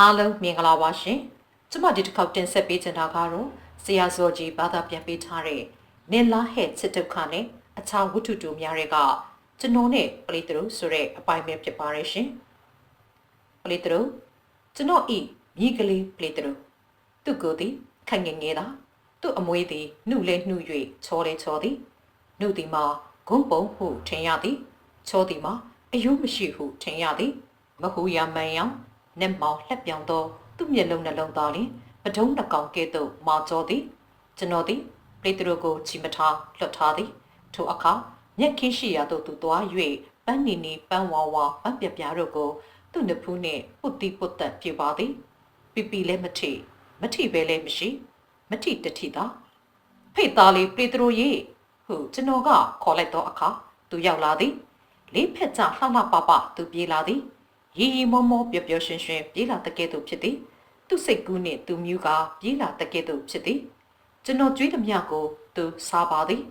အားလုံးမင်္ဂလာပါရှင်ကျမဒီတစ်ခေါက်တင်ဆက်ပေးချင်တာကတော့ဆရာဇော်ကြီးဘာသာပြန်ပေးထားတဲ့နင်လာဟဲ့ချစ်ဒုက္ခနဲ့အခြားဝတ္ထုတူများတွေကကျွန်တော်နဲ့ပလိတရုဆိုတဲ့အပိုင်းပဲဖြစ်ပါတယ်ရှင်ပလိတရုကျွန်တော်ဤမိကလေးပလိတရုသူကိုယ်သည်ခက်ငယ်ငယ်သာသူ့အမွေးသည်နှုတ်လဲနှုတ်၍ချောလဲချောသည်နှုတ်သည်မှာဂုံးပုံဟုထင်ရသည်ချောသည်မှာအယုမရှိဟုထင်ရသည်မဟူရမှန်ယောင် နက်မောင်လှက်ပြောင်သောသူ့မျက်လုံးနှလုံးသားလျင်ပဒုံးနှကောင်ကဲ့သို့မာကျော်သည်ကျွန်တော်သည်ပေတရုကိုချီမထားလွတ်ထားသည်ထိုအခါမျက်ခင်းရှိရာသို့သူသွား၍ပန်းနီနီပန်းဝါဝါပန်းပြပြတို့ကို သူ့နဖူးနှင့်ပုတ်တိပုတ်တက်ပြပါသည်ပီပီလည်းမထိမထိပဲလည်းမရှိ မထိတထိသာဖိတ်သားလေးပေတရုရေဟုကျွန်တော်ကခေါ်လိုက်သောအခါသူရောက်လာသည်လေးဖက်ကြလှလှပပသူပြေးလာသည် ရီရီမောမောပျော်ပျော်ရွှင်ရွှင်ပြေးလာတဲ့ကဲ့သို့ဖြစ်သည်သူစိတ်ကူးနှင့်သူမြူးကပြေးလာတဲ့ကဲ့သို့ဖြစ်သည်ကျွန်တော်ကြွေးသည်မြကိုသူစားပါသည်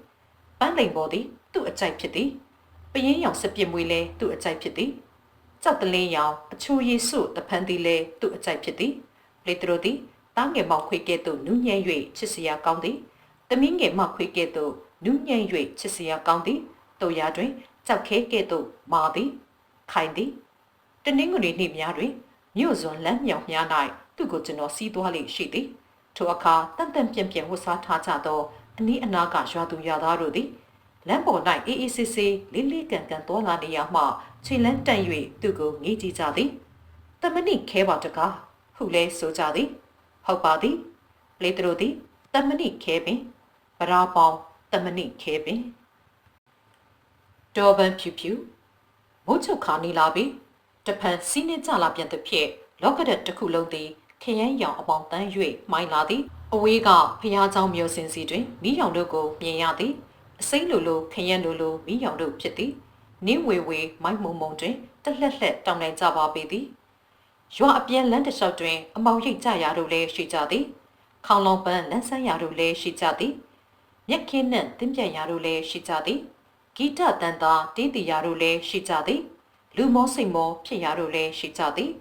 ပန်းလိန်ပေါ်သည်သူ့အကြိုက်ဖြစ်သည်ပယင်းရောင်စပြစ်မွေးလဲသူ့အကြိုက်ဖြစ်သည်ကြောက်တလင်းရောင်အချိုရည်စုတဖန်သည်လဲသူ့အကြိုက်ဖြစ်သည်လေတရိုသည်တားငယ်မောင်ခွေကဲ့သို့နူးညံ့၍ချစ်စရာကောင်းသည်တမင်းငယ်မောင်ခွေကဲ့သို့နူးညံ့၍ချစ်စရာကောင်းသည်တို့ရတွင်ကြောက်ခဲကဲ့သို့မာသည်ခိုင်သည်တ နင်္ဂနွေနေ့များတွင်မြို့စွန်လမ်းမြောင်များ၌သူ့ကိုကျွန်တော်စီးသွားလေရှိသည်ထိုအခါတန်တန်ပြန့်ပြန့်ဝတ်စားထားကြသောအနီးအနားကရွာသူရွာသားတို့သည်လမ်းပေါ်၌အေးအေးဆေးဆေးလေးလေးကန်ကန်သွားလာနေရမှခြေလန်းတန့်၍သူ့ကိုငေးကြည့်ကြသည်တမဏိခဲပါတကားဟုလဲဆိုကြသည်ဟုတ်ပါသည်လေတရိုသည်တမဏိခဲပင်ဗရာပေါင်းတမဏိခဲပင်ဒေါ်ဘန်ဖြူဖြူမိုးချုပ်ခါနေလာပြီ တဖန်စီးနှင်းကြလာပြန်သည်ဖြင့်လောကဒက်တစ်ခုလုံးသည်ခရမ်းရောင်အပေါင်းတန်း၍မှိုင်းလာသည်အဝေးကဖျားเจ้าမျိုးစင်စီတွင်မိရောင်တို့ကိုမြင်ရသည်အစိမ့်လိုလိုခရမ်းလိုလိုမိရောင်တို့ဖြစ်သည်နင်းဝေဝေမိုက်မုံမုံတွင်တလှက်လှက်တောင်းနိုင်ကြပါပေသည်ရွာအပြန်လမ်းတစ်လျှောက်တွင် အမောင်ရိပ်ကြရာတို့လည်းရှိကြသည်ခေါင်လောင်ပန်းလန်းဆန်းရာတို့လည်းရှိကြသည်မျက်ခင်းနှင့်တင်းပြတ်ရာတို့လည်းရှိကြသည်ဂီတတန်တာတင်းတီရာတို့လည်းရှိကြသည် လူမောစိတ်မောဖြစ်ရာတို့လည်းရှိကြသည်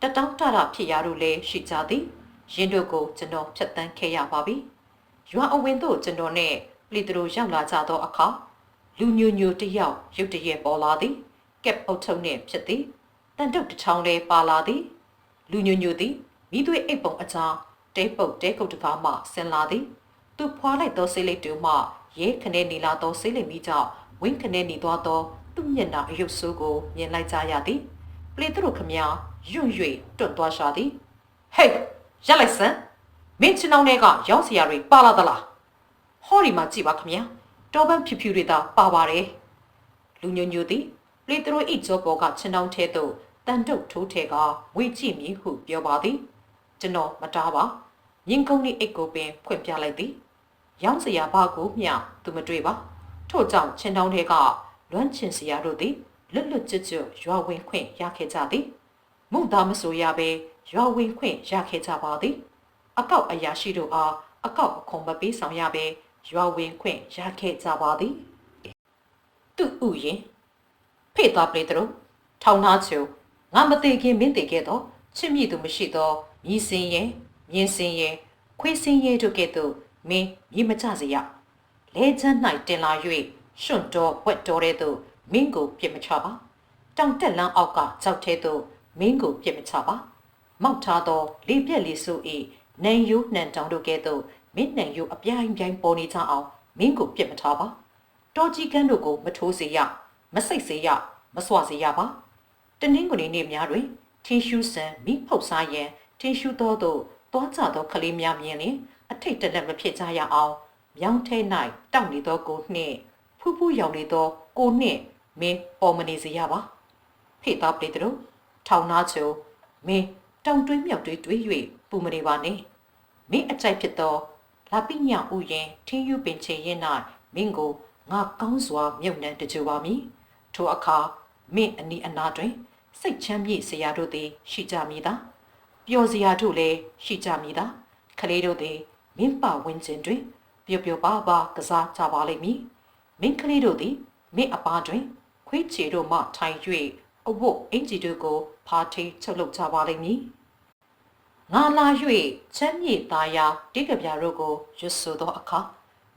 တတောင်းတရဖြစ်ရာတို့လည်းရှိကြသည်ရင်းတို့ကိုကျွန်တော်ဖြတ်တန်းခဲ့ရပါပြီရွာအဝင်သို့ကျွန်တော်နဲ့ပလီတရိုရောက်လာကြသောအခါလူညိုညိုတယောက်ရုတ်တရက်ပေါ်လာသည်ကက်အုတ်ထုံနှင့်ဖြစ်သည်တန်တုတ်တစ်ချောင်းလည်းပါလာသည်လူညိုညိုသည်မိသွေးအိတ်ပုံအကြောင်းတဲပုတ်တဲကုတ်တစ်ပါးမှဆင်းလာသည်သူဖွာလိုက်သောဆေးလိပ်တူမှရဲခနဲနေလာသောဆေးလိပ်မိကြောင့်ဝင်းခနဲနေသွားသော သူ့မျက်နှာအယုတ်ဆိုးကိုမြင်လိုက်ကြရသည်ပလီတရိုခမညာယွန့်၍တွတ်သွားရှာသည်ဟေးရက်လိုက်စမ်းမင်းချင်အောင်တွေကရောင်းစရာတွေပါလာသလားဟောဒီမှာကြည့်ပါခမညာတော်ပန်းဖြူဖြူတွေသာပါပါတယ်လူညိုညိုသည်လေတရိုဤကြောပေါ်ကချင်အောင်ထဲသို့တန်တုတ်ထိုးထဲကဝေကြည့်မည်ဟုပြောပါသည်ကျွန်တော်မတားပါမြင်းကုန်းဤအိတ်ကိုပင်ဖွင့်ပြလိုက်သည်ရောင်းစရာဘာကိုမျှသူမတွေ့ပါထို့ကြောင့်ချင်တောင်းထဲက လွမ်းချင်စရာတို့သည်လွတ်လွတ်ကျွတ်ကျွတ်ရွာဝင်ခွင့်ရခဲ့ကြသည်မုံသားမဆိုရပဲရွာဝင်ခွင့်ရခဲ့ကြပါသည် အကောက်အရာရှိတို့အားအကောက်အခွန်မပေးဆောင်ရပဲရွာဝင်ခွင့်ရခဲ့ကြပါသည်သူဥရင်ဖေ့သားပလေတရုထောင်သားချိုငါမသေးခင်မင်းသေးခဲ့တော့ချစ်မိသူမရှိတော့မြည်စင်ရဲ့မြင်းစင်ရဲ့ခွေးစင်ရဲ့တို့ကဲ့သို့မင်းမြည်မကြစေရလဲချမ်း၌တင်လာ၍ ရှွန့်တော်ဝက်တော်တဲ့သို့မင်းကိုပြစ်မချပါတောင်တက်လန်းအောက်ကကြောက်ထဲသို့မင်းကိုပြစ်မချပါမောက်ထားသောလေပြက်လေးစု၏နန်ယိုးနှံတောင်တို့ကဲ့သို့မင်းနန်ယိုးအပြိုင်ပြိုင်ပေါ်နေကြအောင်မင်းကိုပြစ်မထားပါတော်ကြီးကန်းတို့ကိုမထိုးစေရမစိတ်စေရမစွစေရပါတနင်္ဂနွေနေ့များတွင်ထင်းရှူးဆန်မိဖောက်စားရန်ထင်းရှူးသောသို့တွားကြသောကလေးများမြင်လျင်အထိတ်တလက်မဖြစ်ကြရအောင်မြောင်းထဲ၌တောက်နေသောကိုနှင့် ဖူးဖူးရောင်နေသောကိုနှင့်မင်းပေါ်မနေစေရပါဖေသားပလေတတို့ထောင်နာချိုမင်းတောင်တွင်းမြောက်တွင်းတွေး၍ပူမနေပါနဲ့မင်းအကြိုက်ဖြစ်သောလာပိညဥယင်ထင်းယူပင်ချေရင်၌မင်းကိုငါကောင်းစွာမြုပ်နှံတကြပါမည်ထိုအခါမင်းအနီးအနားတွင် စိတ်ချမ်းမြေ့စရာတို့သည် ရှိကြမည်သာပျော်စရာတို့လည်းရှိကြမည်သာကလေးတို့သည်မင်းပဝင်းကျင်တွင်ပျော်ပျော်ပါပါကစားကြပါလိမ့်မည် မင်းကလေးတို့သည်မင်းအပားတွင် ခွေးချေတို့မှထိုင်၍အဝတ်အင်ဂျီတို့ကိုဖာထိချုပ်လုပ်ကြပါလိမ့်မည်ငါလာ၍ချမ်းမြေသားရာတိကပြတို့ကိုရွတ်ဆိုသောအခါ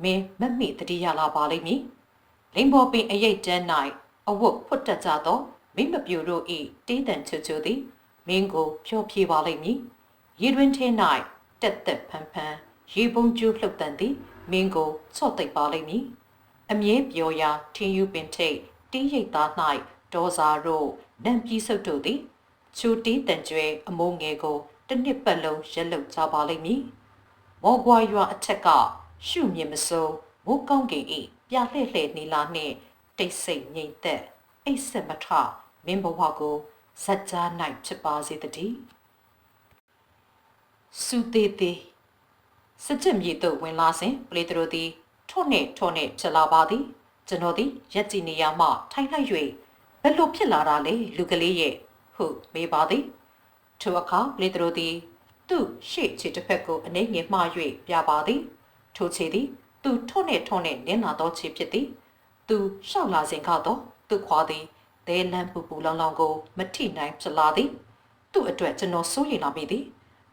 မင်းမမိတတိယလာပါလိမ့်မည်လိန်ဘော်ပင်အရိတ်တန်း၌အဝတ်ဖွတ်တက်ကြသောမိမပြူတို့၏တေးတန်ချွချွသည်မင်းကိုဖြောပြေပါလိမ့်မည်ရေတွင်ထဲ၌တက်တက်ဖန်ဖန်ရေပုံကျိုးလှုပ်တန်သည်မင်းကိုချော့သိပ်ပါလိမ့်မည် အမြဲပြောရာထင်းယူပင်ထိတ်တီးရိတ်သား၌ဒေါ်စာတို့နံပြီးဆုပ်တို့သည်ချူတီးတန်ကျွဲအမိုးငယ်ကိုတစ်နှစ်ပတ်လုံးရက်လုတ်ကြပါလိမ့်မည်မော်ကွာရွာအထက်ကရှုမြင်မစိုးမိုးကောင်းကင်ဤပြလှဲ့လှဲ့နေလာနှင့်တိတ်ဆိတ်ငြိမ်သက်အိတ်ဆက်မထမင်းဘဝကိုဇက်ကြား၌ဖြစ်ပါစေတည်းစုသေးသေးစကြက်မြေသို့ဝင်လာစဉ်ပလေတရိုသည် ထွတ်နှင့်ထွတ်နှင့်ဖြစ်လာပါသည်ကျွန်တော်သည်ရက်ကြည်နေရမှထိုင်လိုက်၍ဘယ်လိုဖြစ်လာတာလဲလူကလေးရဲ့ဟုမေးပါသည်ထိုအခါပလေတရိုသည်သူ့ရှေ့ခြေတစ်ဖက်ကိုအနှိမ့်ငယ်မှား၍ပြပါသည်ထိုခြေသည်သူထွတ်နှင့်ထွတ်နှင့်နင်းလာသောခြေဖြစ်သည်သူရှောက်လာစဉ်ကတော့သူခွာသည်ဒဲလန်းပူပူလောင်လောင်ကိုမထိနိုင်ဖြစ်လာသည်သူ့အတွက်ကျွန်တော်စိုးရိမ်လာမိသည်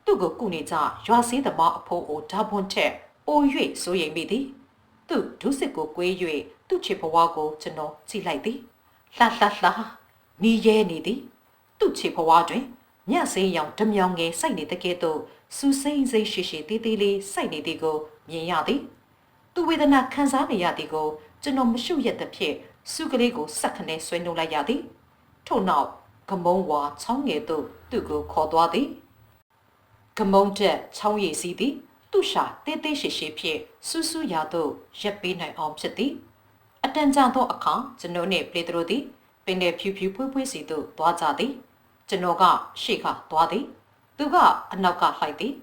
သူ့ကိုကုနေကြရွာစည်းသမားအဖိုးအိုဓာပွန်ထက်ပို၍စိုးရိမ်မိသည် သူ့ဒုစစ်ကိုကွေး၍သူ့ချေဘဝကိုကျွန်တော်ကြည့်လိုက်သည်လှလှလှနီးရဲနေသည် သူ့ချေဘဝတွင်ညစိမ်းရောင်ဓမြောင်ငယ်စိုက်နေတဲ့ကဲ့သို့စူစိမ့်စိမ့်ရှိရှိတေးသေးလေးစိုက်နေသည်ကိုမြင်ရသည်သူဝေဒနာခံစားနေရသည်ကိုကျွန်တော်မရှုရက်သဖြင့်စုကလေးကိုစက်ခနဲဆွဲနှုတ်လိုက်ရသည်ထို့နောက်ကမုံဝါချောင်းငယ်သို့သူ့ကိုခေါ်သွားသည်ကမုံတက်ချောင်းရည်စီးသည် သူ့ရှာတေးသေးရှိရှိဖြင့်စူးစူးရာသို့ရက်ပေးနိုင်အောင်ဖြစ်သည်အတန်ကြာသောအခါကျွန်တော်နှင့်ပလေတရိုသည်ပင်နယ်ဖြူဖြူဖွေးဖွေးစီသို့သွားကြသည်ကျွန်တော်ကရှေ့ကသွားသည် သူကအနောက်ကလှိုက်သည်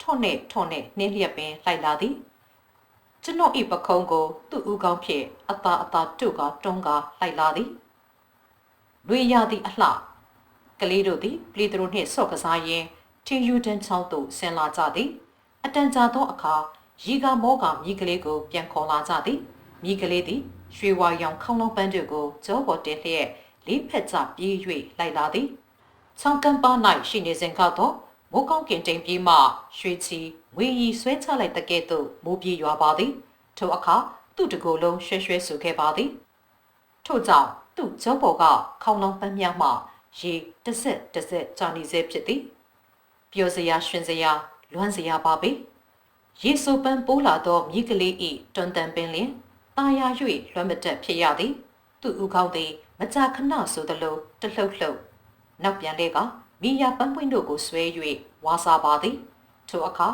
ထွန်းနဲ့ထွန်းနဲ့နှင်းလျက်ပင်လှိုက်လာသည်ကျွန်တော်ဤပခုံးကိုသူ့ဦးကောင်းဖြင့်အသာအသာတုတ်ကတွန်းကလိုက်လာသည်လွေရသည့်အလှကလေးတို့သည်ပလီတရိုနှင့်ဆော့ကစားရင်းထင်းယူတန်းချောင်းသို့ဆင်းလာကြသည် အတန်ကြာသောအခါရီကမောကမိကလေးကိုပြန်ခေါ်လာကြသည်မိကလေးသည်ရွှေဝါရောင်ခေါင်းလုံးပန်းတို့ကိုကြောပေါ်တင်လျက်လေးဖက်ကြပြေး၍လိုက်လာသည်ချောင်းကမ်းပါ၌ရှိနေစဉ်ကတော့မိုးကောင်းကင်တိမ်ပြေးမှရွှေချီဝေရီဆွဲချလိုက်တဲ့ကဲ့သို့မိုးပြေးရွာပါသည်ထိုအခါသူ့တကိုယ်လုံးရွှဲရွှဲဆူခဲ့ပါသည်ထို့ကြောင့်သူ့ကြောပေါ်ကခေါင်းလုံးပန်းမြောက်မှရေတစ်စက်တစ်စက်ကြာနေစေဖြစ်သည်ပျော်စရာရှင်စရာ လွမ်းစရာပါပဲရေဆိုပန်းပိုးလာသောမြည်ကလေးဤတွန်တန်ပင်လင်ตาရ၍လွမ်းမတက်ဖြစ်ရသည် သူ့ဥကောင်းသည်မကြာခဏဆိုသလိုတလှုပ်လှုပ်နောက်ပြန်လဲကမိယာပန်းပွင့်တို့ကိုဆွဲ၍ဝါစာပါသည်ထိုအခါ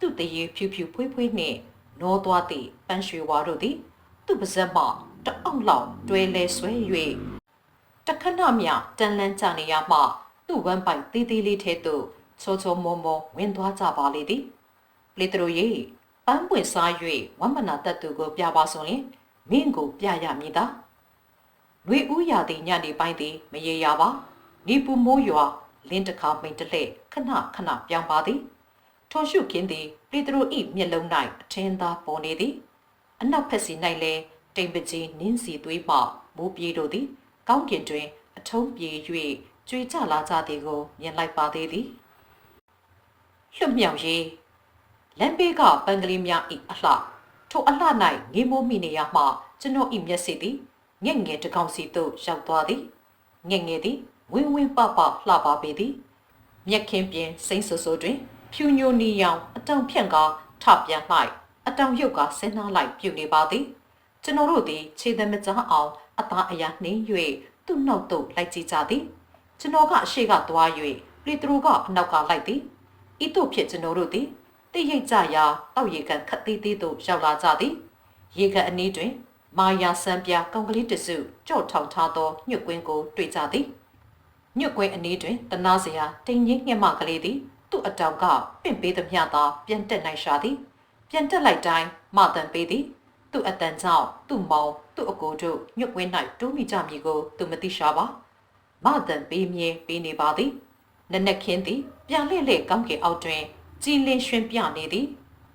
သူ့တရေဖြူဖြူဖွေးဖွေးနှင့်နောသွားသည့်ပန်းရွှေဝါတို့သည်သူ့ပါဇက်မှတအောင်လောက်တွဲလဲဆွဲ၍တခဏမြတန်လန်းကြနေရမှသူ့ဝမ်းပိုက်သေးသေးလေးထဲသို့ ချိုချိုမောမောဝင်သွားကြပါလေသည်လေတရိုရေပန်းပွင့်စား၍ဝမ်းမနာတတ်သူကို ပြပါဆိုရင်မင်းကိုပြရမည်သာလွေဦးရသည်ညနေပိုင်းသည်မရေရပါနီပူမိုးရွာလင်းတခါမိန်တလှဲ့ခဏခဏပြောင်းပါသည်ထွန်ရှုခင်းသည်ပေတရိုဤမျက်လုံး၌အထင်းသားပေါ်နေသည်အနောက်ဖက်စီ၌လည်းတိမ်ပကြီးနင်းစီသွေးမှမိုးပြေးတို့သည် ကောင်းကင်တွင် အထုံးပြေ၍ကြွေကြလာကြသည်ကိုမြင်လိုက်ပါသေးသည် လွတ်မြောက်ရေးလမ်းဘေးကပန်းကလေးများဤအလှထိုအလှ၌ငေးမိုးမိနေရမှကျွန်တော်ဤမျက်စိသည်ငက်ငယ်တကောင်စီသို့ရောက်သွားသည်ငက်ငယ်သည်ဝင်းဝင်းပပလှပါပေသည်မျက်ခင်းပြင်စိမ့်ဆူဆူတွင် ဖြူညိုနီရောင်အတောင်ဖြန့်ကထပြန်လိုက်အတောင်ရုပ်ကဆင်းနာလိုက်ပြုနေပါသည်ကျွန်တော်တို့သည်ခြေသမကြားအောင်အသားအရာနှင်း၍သူ့နောက်သို့လိုက်ကြည့်ကြသည်ကျွန်တော်ကအရှိကသွား၍ပလီတရိုကအနောက်ကလိုက်သည် ဤသို့ဖြစ်ကျွန်တော်တို့သည်တိတ်ရိတ်ကြရာတောက်ရေကန်ခတ်သေးသေးသို့ရောက်လာကြသည်ရေကန်အနီးတွင် မာယာဆန်းပြကောင်ကလေးတစုကြော့ထောင်ထားသောညွတ်ကွင်းကိုတွေ့ကြသည်ညွတ်ကွင်းအနီးတွင်တနာစရာတိမ်ငိမ့်ညက်မကလေးသည်သူ့အတောင်ကပင့်ပေးသမျှသာပြန်တက်နိုင်ရှာသည် ပြန်တက်လိုက်တိုင်းမတန်ပေးသည်သူ့အတန်ကြောင့်သူ့မောင်သူ့အကိုတို့ညွတ်ကွင်း၌တိုးမိကြမည်ကိုသူမသိရှာပါမတန်ပေးမြဲပေးနေပါသည် နနက်ခင်းသည်ပြန်လှည့်လှည့်ကောင်းကင်အောက်တွင်ကြည်လင်ရွှင်ပြနေသည်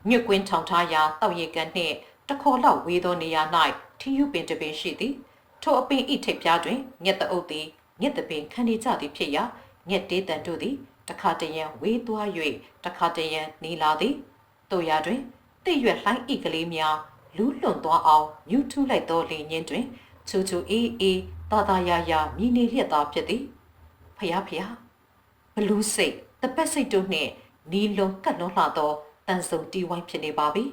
ညွတ်ကွင်းထောင်ထားရာတောက်ရည်ကန်နှင့်တခေါ်လောက်ဝေးသောနေရာ၌ထီးယူပင်တပင်ရှိသည်ထိုအပင်ဤထိပ်ပြားတွင်ငှက်တအုပ်သည်ငှက်တပင်ခံနေကြသည်ဖြစ်ရာငှက်တေးတန်တို့သည်ထတခါတရံဝေးသွား၍တခါတရံနေလာသည်တို့ရတွင်တိတ်ရွက်လှိုင်းဤကလေးများလူးလွန်သွားအောင်မြူးထူးလိုက်သောလေညင်းတွင်ချူချူအေးအေးတာတာယာယာမြည်နေလျက်သားဖြစ်သည်ဖျားဖျား ဘလူးစိတ်တပတ်စိတ်တို့နှင့်နီလွန်ကတ်လွန်လှသောတန်စုံတီဝိုင်းဖြစ်နေပါပြီ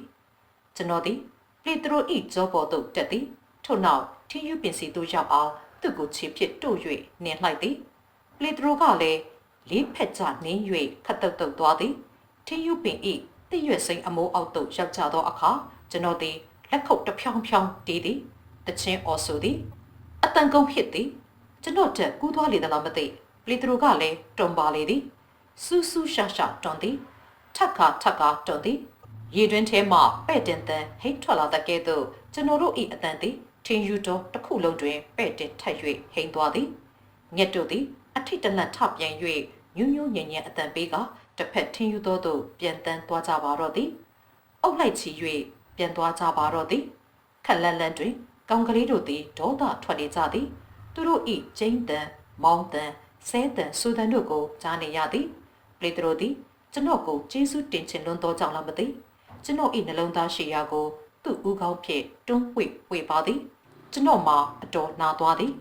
ကျွန်တော်သည်ပေတရိုဤကြောပေါ်သို့တက်သည်ထို့နောက်ထင်းယူပင်စီသို့ရောက်အောင်သူ့ကိုခြေဖြစ်တို့၍နှင်လိုက်သည်ပေတရိုကလည်းလေးဖက်ကြနင်း၍ခတ်တုတ်တုတ်သွားသည်ထင်းယူပင်ဤတည့်ရွက်စိန်အမိုးအောက်သို့ရောက်ကြသောအခါကျွန်တော်သည်လက်ခုပ်တစ်ဖြောင်းဖြောင်းတီးသည်တချင်းအော်ဆိုသည်အတန်ကုန်ဖြစ်သည်ကျွန်တော်တက်ကူးသွားလေသလားမသိ ပေတရိုကလည်းတွန်ပါလေသည်စူးစူးရှာရှာတွန်သည်ထက်ခါထက်ခါတွန်သည်ရေတွင်းထဲမှပဲ့တင်တန်ဟိတ်ထွက်လာတဲ့ကဲ့သို့ကျွန်တော်တို့၏အတန်သည်ထင်းယူတော်တစ်ခုလုံးတွင်ပဲ့တင်ထက်၍ဟိန်သွားသည်ငှက်တို့သည်အထိတ်တလန့်ထပြန်၍ညူးညူးညံ့ညံ့အတန်ပေးကတစ်ဖက်ထင်းယူတော်သို့ပြန်တန်းသွားကြပါတော့သည်အုပ်လိုက်ချီ၍ပြန်သွားကြပါတော့သည်ခက်လန့်လန့်တွင်ကောင်ကလေးတို့သည်ဒေါသထွက်နေကြသည်သူတို့၏ကျင်းတန်မောင်းတန် ဆဲတန်ဆူတန်တို့ကိုကြားနေရသည်ပေတရိုသည်ကျွန်တော်ကိုကျေးဇူးတင်ချင်လွန်းသောကြောင့်လားမသိကျွန်တော်၏နှလုံးသားရှိရာကိုသူ့ဦးခေါင်းဖြင့်တွန်းဝှေ့ဝှေ့ပါသည်ကျွန်တော်မှာအတော်နာသွားသည်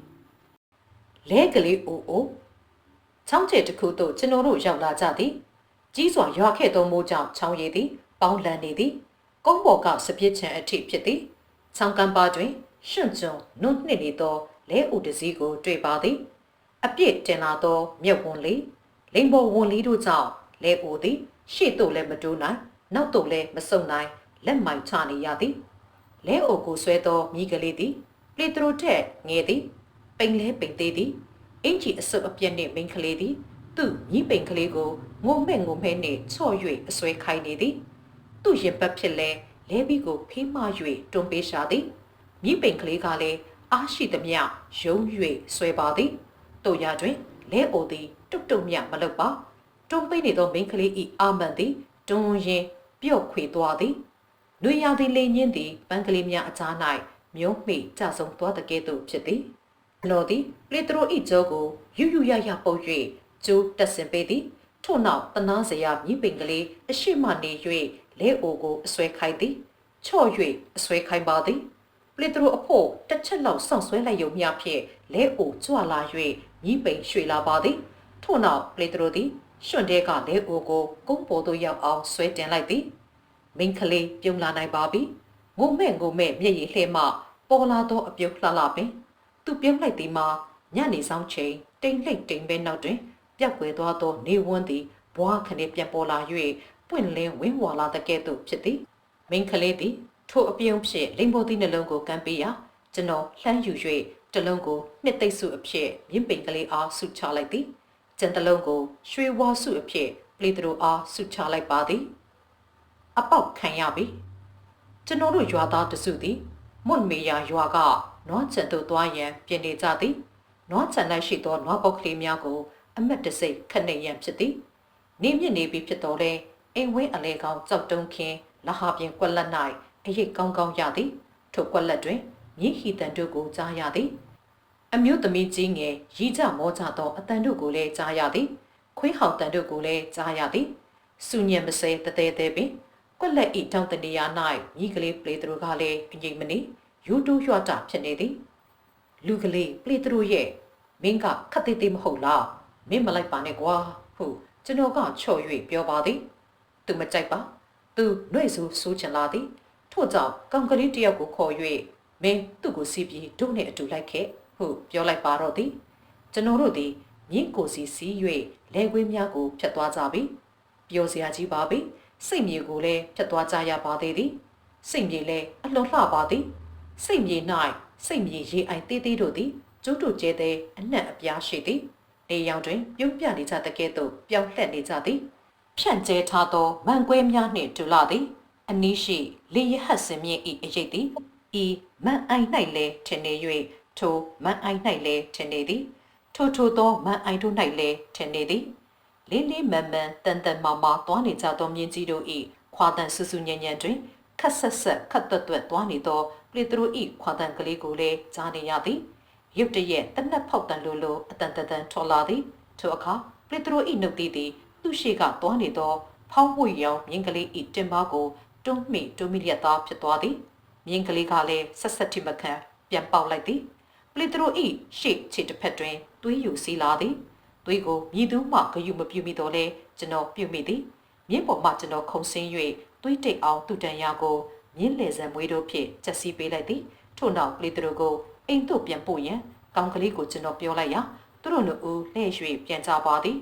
လဲကလေးအိုအိုချောင်းကျဲတစ်ခုသို့ကျွန်တော်တို့ရောက်လာကြသည်ကြီးစွာရွာခဲ့သောမိုးကြောင့်ချောင်းရည်သည် ပေါင်းလန်နေသည်ကုန်းပေါ်ကစပြစ်ချံအထိဖြစ်သည်ချောင်းကမ်းပါတွင်ရှွန့်ကျွန်းနုနှစ်နေသောလဲအိုတစည်းကို တွေ့ပါသည် အပြစ်တင်လာသောမြက်ဝန်လေးလိန်ပေါ်ဝန်လေးတို့ကြောင့်လဲအိုသည်ရှေ့သို့လည်းမတိုးနိုင်နောက်သို့လည်းမဆုတ်နိုင်လက်မိုင်ချနေရသည်လဲအိုကိုဆွဲသောမိကလေးသည်ပလေတရိုထက်ငယ်သည်ပိန်လဲပိန်သေးသည်အင်ဂျီအစုပ်အပြက်နှင့်မိန်ကလေးသည်သူ့မိပိန်ကလေးကိုငုံမဲ့ငုံမဲ့နှင့်ချော့၍အဆွဲခိုင်းနေသည်သူ့ရင်ပတ်ဖြစ်လဲလဲပြီးကိုဖေးမ၍တွန်းပေးရှာသည်မိပိန်ကလေးကလည်းအားရှိသမျှယုံ၍ဆွဲပါသည် တို့ရတွင်လဲအိုသည်တုတ်တုတ်မြမလုပ်ပါတွန်းပေးနေသောမိန်ကလေးဤအာမန်သည်တွန်းရင်ပြော့ခွေသွားသည်နွေရာသီလေညင်းသည်ပန်းကလေးများအကြား၌မြုံမိကြဆုံသွားတဲ့ကဲ့သို့ဖြစ်သည်လော်သည်ပေတရိုဤကျောကိုယူယူရရပုတ်၍ကျိုးတက်ဆင်ပေးသည်ထို့နောက်တနာစရာမြည်ပင်ကလေးအရှိမနေ၍လဲအိုကိုအဆွဲခိုင်းသည်ချော့၍အဆွဲခိုင်းပါသည် ပလေတရိုအဖို့တစ်ချက်လောက်စောင့်ဆွဲလိုက်ရုံမျှဖြင့်လဲအိုကြွလာ၍မြည်ပိန်ရွှေလာပါသည်ထို့နောက်ပလေတရိုသည်ရွှွန်တဲကလဲအိုကိုကုန်းပေါ်သို့ရောက်အောင်ဆွဲတင်လိုက်သည်မိန်ကလေးပြုံးလာနိုင်ပါပြီငုံမဲ့ငုံမဲ့မျက်ရည်လှဲ့မှပေါ်လာသောအပြုတ်လှလှပင် သူပြုံးလိုက်သည်မှာညနေဆောင်ချိန်တိမ်လှိတ်တိမ်ပဲနောက်တွင်ပြက်ွယ်သွားသောနေဝန်းသည်ဘွားခနေပြန်ပေါ်လာ၍ပွင့်လင်းဝင်းဝါလာတဲ့ကဲ့သို့ဖြစ်သည်မိန်ကလေးသည် ထိုအပြုံးဖြင့်လိမ်ပေါ်သည့်နှလုံးကိုကမ်းပေးရာကျွန်တော်လှမ်းယူ၍တလုံးကိုနှစ်သိမ့်စုအဖြစ်မြင့်ပိန်ကလေးအားဆုချလိုက်သည်ကျန်တလုံးကိုရွှေဝါစုအဖြစ်ပလီတရိုအားဆုချလိုက်ပါသည် အပေါက်ခံရပြီကျွန်တော်တို့ရွာသားတစုသည်မွတ်မေယာရွာကနွားချန်သို့သွားရန်ပြင်နေကြသည်နွားချန်၌ရှိသောနွားပေါက်ကလေးများကိုအမတ်တစိတ်ခနှိပ်ရန်ဖြစ်သည်နေမြင့်နေပြီဖြစ်တော်လဲအိမ်ဝင်းအလဲကောင်ကြောက်တုံးခင်းလဟာပြင်ကွက်လက်၌ အရိတ်ကောင်းကောင်းရသည်ထိုကွက်လက်တွင်မြင်းဟီတန်တို့ကိုကြားရသည် အမျိုးသမီးကြီးငယ်ရီးကြမောကြသောအတန်တို့ကိုလည်းကြားရသည် ခွေးဟောင်တန်တို့ကိုလည်းကြားရသည်စူညံမစဲတသေးသေးပင်ကွက်လက်ဤတောင်းတနေရာ၌မိကလေးပလေတရိုကလည်းအငိမ့်မနေယူတူးရွှတာဖြစ်နေသည်လူကလေးပလေတရိုရဲ့မင်းကခက်သေးသေးမဟုတ်လားမင်းမလိုက်ပါနဲ့ကွာဟုကျွန်တော်ကချော့၍ပြောပါသည် သူမကြိုက်ပါ သူနှွေ့ဆူဆူချင်လာသည် ထို့ကြောင့်ကောင်ကလေးတယောက်ကိုခေါ်၍မင်းသူ့ကိုစီးပြီးတို့နဲ့အတူလိုက်ခဲ့ဟုပြောလိုက်ပါတော့သည်ကျွန်တော်တို့သည်မြင့်ကိုစီစီး၍လဲခွေးများကိုဖျက်သွားကြပြီပျော်စရာကြီးပါပြီစိတ်မြေကိုလည်းဖျက်သွားကြရပါသေးသည်စိတ်မြေလည်းအလွန်လှပါသည်စိတ်မြေ၌စိတ်မြေရေအိုင်သေးသေးတို့သည်ကျိုးတို့ကျဲတဲ့အနှံ့အပြားရှိသည်နေရောင်တွင်ပြုံးပြနေကြတဲ့ကဲ့သို့ပြောင်းလှက်နေကြသည်ဖြန့်ကျဲထားသောမန်ကွဲများနှင့်တူလာသည် အနီးရှိလေရဟတ်စင်မြင့်ဤအရေးသည်ဤမန်အိုင်၌လဲထင်နေ၍ထိုမန်အိုင်၌လဲထင်နေသည်ထိုထိုသောမန်အိုင်တို့၌လဲထင်နေသည်လေးလေးမန်မန်တန်တန်မာမာသွားနေကြသောမြင်းကြီးတို့ဤခွာတန်ဆူဆူညံ့ညံ့တွင်ခက်ဆက်ဆက်ခတ်သွက်သွက်သွားနေသောပလီတရိုဤခွာတန်ကလေးကိုလည်းကြားနေရသည်ရုတ်တရက်တနက်ဖောက်တန်လိုလိုအတန်တန်ထွက်လာသည်ထိုအခါပလီတရိုဤနှုတ်သီးသည်သူ့ရှိကသွားနေသောဖောင်းပွေရောင်မြင်းကလေးဤတင်ပါကို တွန်းမိတွန်းမိလျက်သားဖြစ်သွားသည်မြင်းကလေးကလည်းဆက်ဆက်ထိမခံပြန်ပေါက်လိုက်သည်ပလီတရိုဤရှေ့ခြေတစ်ဖက်တွင်သွေးယူစီးလာသည်သွေးကိုမြည်သူမှဂယုမပြုမိတော့လဲကျွန်တော်ပြုမိသည်မြင်းပေါ်မှကျွန်တော်ခုန်ဆင်း၍သွေးတိတ်အောင်တူတန်ရာကိုမြင်းလေဆန်မွေးတို့ဖြင့်ချက်စီပေးလိုက်သည်ထို့နောက်ပလီတရိုကိုအိမ်သို့ပြန်ပို့ရန်ကောင်းကလေးကိုကျွန်တော်ပြောလိုက်ရာသူတို့နှစ်ဦးလှည့်၍ပြန်ကြပါသည်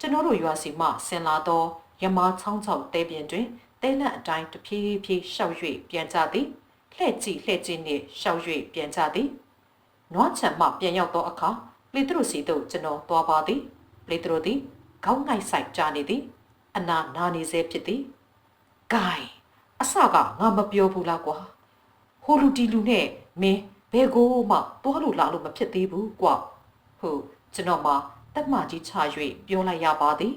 ကျွန်တော်တို့ရွာစီမှဆင်လာသောရမားချောင်းချောက်တဲပြင်တွင် တဲလန့်အတိုင်းတဖြည်းဖြည်းရှောက်၍ပြန်ကြသည်လှဲ့ကြည့်လှဲ့ကြည့်နှင့်ရှောက်၍ပြန်ကြသည်နွားချံမှပြန်ရောက်သောအခါပလီတရိုစီသို့ကျွန်တော်သွားပါသည်ပလီတရိုသည်ခေါင်းငိုက်ဆိုင်ကြနေသည်အနာနာနေစေဖြစ်သည်ဂိုင်အစကငါမပြောဘူးလားကွာဟိုလူတီလူနဲ့မင်းဘယ်ကိုမှသွားလို့လာလို့မဖြစ်သေးဘူးကွာဟုတ်ကျွန်တော်မှတက်မကြီးချ၍ပြောလိုက်ရပါသည်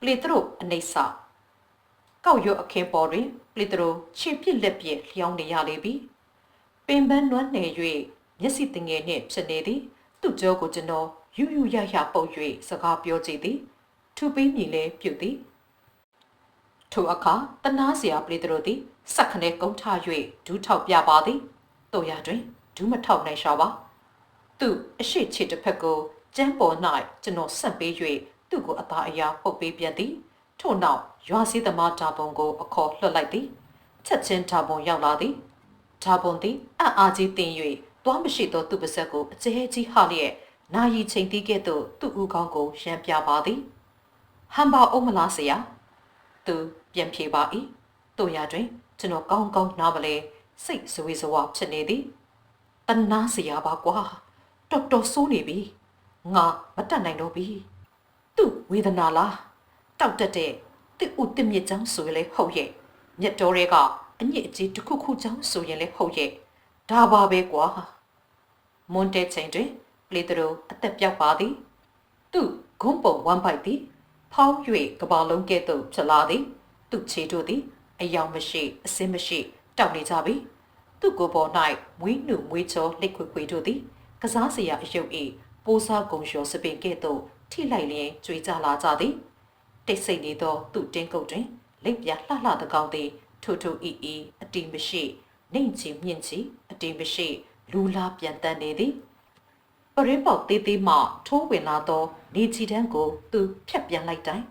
ပလီတရိုအနေဆာ ကောက်ရွအခင်းပေါ်တွင်ပလီတရိုခြေပြစ်လက်ပြက်လျောင်းနေရလေပြီပင်ပန်းလွမ်းနေ၍မျက်စိတငယ်နှင့်ဖြစ်နေသည်သူ့ကြောကိုကျွန်တော်ယူယူရရပုတ်၍စကားပြောကြည့်သည်ထူပေးမည်လဲပြုသည်ထိုအခါတနာစရာပလီတရိုသည်စက်ခနဲကုန်းထ၍ဒူးထောက်ပြပါသည်တို့ရတွင်ဒူးမထောက်နိုင်ရှာပါသူအရှိချစ်တစ်ဖက်ကိုကျမ်းပေါ်၌ကျွန်တော်ဆက်ပေး၍သူ့ကိုအသာအရာပုတ်ပေးပြန်သည်ထို့နောက် ရွာစည်းသမားဓာပုံကို အခေါ်လွှတ်လိုက်သည်ချက်ချင်းဓာပုံရောက်လာသည်ဓာပုံသည်အံ့အားကြီးတင်၍သွားမရှိသောသူ့ပါဇက်ကိုအကျဲကြီးဟလျက်နာယီချိန်တီးကဲ့သို့သူ့ဦးခေါင်းကိုရမ်းပြပါသည်ဟမ်ဘာအုံးမလားဆရာသူပြန်ဖြေပါ၏တို့ရတွင်ကျွန်တော်ကောင်းကောင်းနားမလဲစိတ်ဇဝေဇဝါဖြစ်နေသည်တနာဆရာပါကွာတော်တော်ဆိုးနေပြီငါမတတ်နိုင်တော့ပြီသူ့ဝေဒနာလားတောက်တက်တဲ့ တစ်ဦးတစ်မြစ်ချောင်းဆိုရင်လေဟုတ်ရဲ့မြတ်တော်တွေကအညစ်အကြေးတစ်ခုခုချောင်းဆိုရင်လေဟုတ်ရဲ့ဒါပါပဲကွာမွန်တဲ့ချိန်တွင်ပလီတရိုအသက်ပြောက်ပါသည် သူ့ဂုံးပုံဝမ်းပိုက်သည် ဖောင်း၍ကဘာလုံးကဲ့သို့ဖြစ်လာသည် သူ့ခြေတို့သည်အယောင်မရှိအစင်းမရှိ တောက်နေကြပြီသူ့ကိုယ်ပေါ်၌မွေးနှုမွေးချောလက်ခွေခွေတို့သည်ကစားစရာအယုတ်၏ပိုးစားကုံလျှော်စပင်ကဲ့သို့ထိလိုက်လျင်ကြွေကြလာကြသည် တိတ်ဆိတ်နေသောသူ့တင်းကုတ်တွင်လက်ပြလှလှသကောင်သည်ထိုထိုအီအီအတီမရှိနှိမ်ချီမြင့်ချီအတီမရှိ လူလာပြန်တန်းနေသည်ပရင်းပေါက်သေးသေးမှထိုးဝင်လာသောနေချီတန်းကိုသူဖြတ်ပြန်လိုက်တိုင်း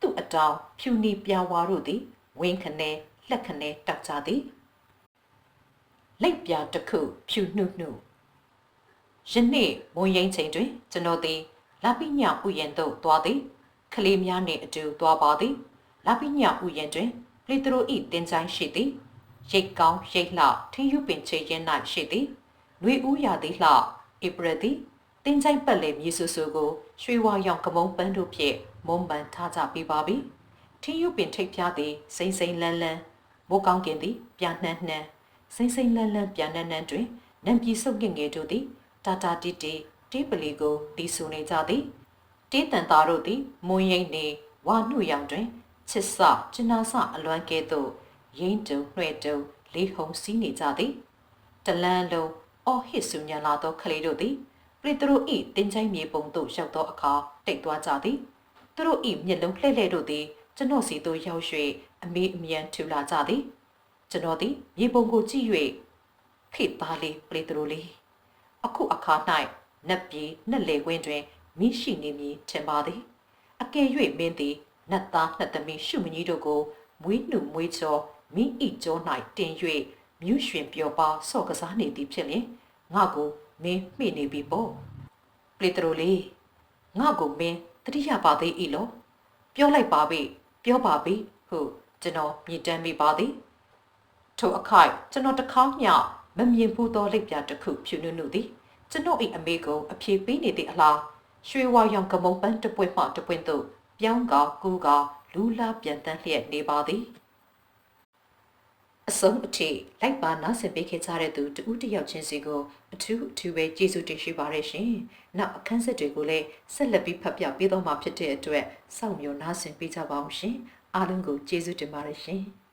သူ့အတောင်ဖြူနီပြာဝါတို့သည်ဝင်းခနဲလက်ခနဲတောက်ကြသည်လက်ပြတစ်ခုဖြူနှုနှုယနေ့မွန်ရင်ချိန်တွင်ကျွန်တော်သည်လာပိညဥယျာဉ်သို့သွားသည် ကလေးများနှင့်အတူသွားပါသည်လာပိညဥယျာဉ်တွင်ပလီတရိုဤတင်ချိုင်းရှိသည်ရိတ်ကောင်းရိတ်လှထင်းယူပင်ချေရင်၌ရှိသည်နှွေဦးရသည်လှဧပြီသည်တင်ချိုင်းပတ်လေမြေဆူဆူကိုရွှေဝါရောင်ကမုံပန်းတို့ဖြင့်မုံပန်ထားကြပေးပါပြီထင်းယူပင်ထိတ်ပြားသည်စိမ့်စိမ့်လန်းလန်းမိုးကောင်းကင်သည်ပြန်နှန်းနှန်းစိမ့်စိမ့်လန်းလန်းပြန်နှန်းနှန်းတွင်နံပြည်စုပ်ငင်ငယ်တို့သည်တာတာတီတီတေးပလီကိုတီးဆူနေကြသည် တေးတန်သားတို့သည်မွန်ရိပ်နေဝါနှုရောင်တွင်ချစ်စကျနာစအလွမ်းကဲ့သို့ရင်းတုံနှဲ့တုံလေးဟုံစီးနေကြသည်တလန်းလုံးအော်ဟစ်ဆူညံလာသောကလေးတို့သည်ပရိတရိုဤတင်ချိုင်းမြေပုံသို့ရောက်သောအခါတိတ်သွားကြသည်သူတို့ဤမျက်လုံးလှဲ့လှဲ့တို့သည်ကျွန်တော်စီသို့ရောက်၍အမေးအမြန်ထူလာကြသည်ကျွန်တော်သည်မြေပုံကိုကြည့်၍ဖိသားလေးပရိတရိုလေးအခုအခါ၌နတ်ပြည်နတ်လေကွင်းတွင် မိရှိနေမည်ထင်ပါသည်အကယ်၍မင်းသည်နတ်သားနှစ်သမီးရှုမကြီးတို့ကိုမွေးနှုမွေးချောမိဤကျော၌တင်၍မြူးရွှင်ပျော်ပါဆော့ကစားနေသည်ဖြစ်လျင်ငါကိုမင်းမိနေပြီပေါ့ပလီတရိုလေးငါကိုမင်းတတိယပါသေးဤလောပြောလိုက်ပါပြီပြောပါပြီဟုကျွန်တော်မြည်တမ်းမိပါသည်ထိုအခိုက်ကျွန်တော်တခေါမျှမမြင်ဘူးသောလက်ပြတစ်ခုဖြူနုနုသည်ကျွန်တော်၏အမေကိုအဖြေပေးနေသည့်အလား ရွှေဝါရောင်ကမုံပန်းတပွင့်မှတပွင့်သို့ပြောင်းကကူကလူလာပြန်တန်းလျက်နေပါသည်အဆုံးအထိလိုက်ပါနားဆင်ပေးခဲ့ကြတဲ့သူတဦးတယောက်ချင်းစီကိုအထူးအထူးပဲကျေးဇူးတင်ရှိပါရရှင်။နောက်အခန်းဆက်တွေကိုလည်းဆက်လက်ပြီးဖတ်ပြပေးတော့မှာဖြစ်တဲ့အတွက်စောင့်မျှော်နားဆင်ပေးကြပါအောင်ရှင်။အားလုံးကိုကျေးဇူးတင်ပါတယ်ရှင်။